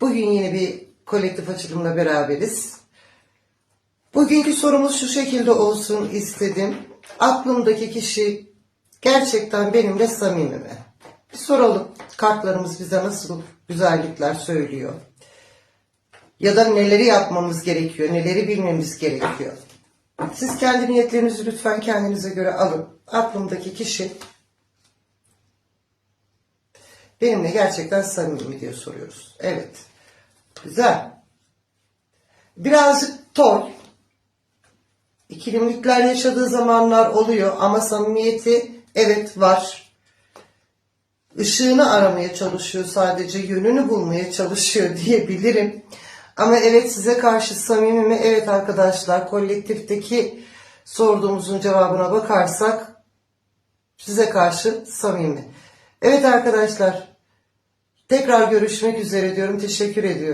Bugün yine bir kolektif açılımla beraberiz. Bugünkü sorumuz şu şekilde olsun istedim. Aklımdaki kişi gerçekten benimle samimi mi? Bir soralım. Kartlarımız bize nasıl güzellikler söylüyor? Ya da neleri yapmamız gerekiyor, neleri bilmemiz gerekiyor? Siz kendi niyetlerinizi lütfen kendinize göre alın. Aklımdaki kişi benimle gerçekten samimi mi diye soruyoruz. Evet. Güzel. Birazcık tol. İkilimlikler yaşadığı zamanlar oluyor ama samimiyeti evet var. Işığını aramaya çalışıyor sadece yönünü bulmaya çalışıyor diyebilirim. Ama evet size karşı samimi mi? Evet arkadaşlar kolektifteki sorduğumuzun cevabına bakarsak size karşı samimi. Evet arkadaşlar tekrar görüşmek üzere diyorum. Teşekkür ediyorum.